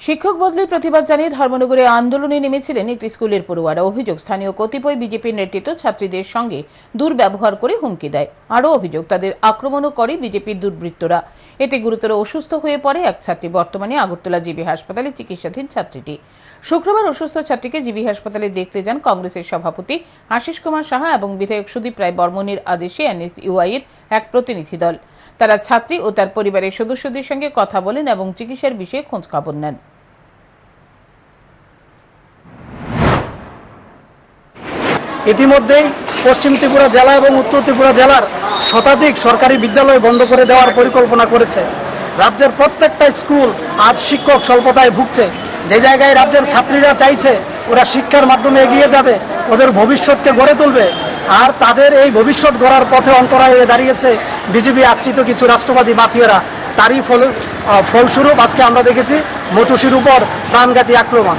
শিক্ষক বদলির প্রতিবাদ জানিয়ে ধর্মনগরে আন্দোলনে নেমেছিলেন একটি স্কুলের পড়ুয়ারা। অভিযোগ, স্থানীয় কতিপয় বিজেপির নেতৃত্ব ছাত্রীদের সঙ্গে দুর্ব্যবহার করে হুমকি দেয়। আরও অভিযোগ, তাদের আক্রমণও করে বিজেপির দুর্বৃত্তরা। এতে গুরুতর অসুস্থ হয়ে পড়ে এক ছাত্রী। বর্তমানে আগরতলা জিবি হাসপাতালে চিকিৎসাধীন ছাত্রীটি। শুক্রবার অসুস্থ ছাত্রীকে জিবি হাসপাতালে দেখতে যান কংগ্রেসের সভাপতি আশিস কুমার সাহা এবং বিধায়ক সুদীপ রায় বর্মনের আদেশে এনএসইউআইয়ের এক প্রতিনিধি দল। তারা ছাত্রী ও তার পরিবারের সদস্যদের সঙ্গে কথা বলেন এবং চিকিৎসার বিষয়ে খোঁজখবর নেন। ইতিমধ্যেই পশ্চিম ত্রিপুরা জেলা এবং উত্তর ত্রিপুরা জেলার শতাধিক সরকারি বিদ্যালয় বন্ধ করে দেওয়ার পরিকল্পনা করেছে। রাজ্যের প্রত্যেকটা স্কুল আজ শিক্ষক স্বল্পতায় ভুগছে। যে জায়গায় রাজ্যের ছাত্রীরা চাইছে, ওরা শিক্ষার মাধ্যমে এগিয়ে যাবে, ওদের ভবিষ্যৎকে গড়ে তুলবে। আর তাদের এই ভবিষ্যৎ গড়ার পথে অন্তরায় হয়ে দাঁড়িয়েছে বিজেপি আশ্রিত কিছু রাষ্ট্রবাদী মাফিয়ারা। তারই ফল ফলস্বরূপ আজকে আমরা দেখেছি মটুসির উপর প্রাণঘাতী আক্রমণ।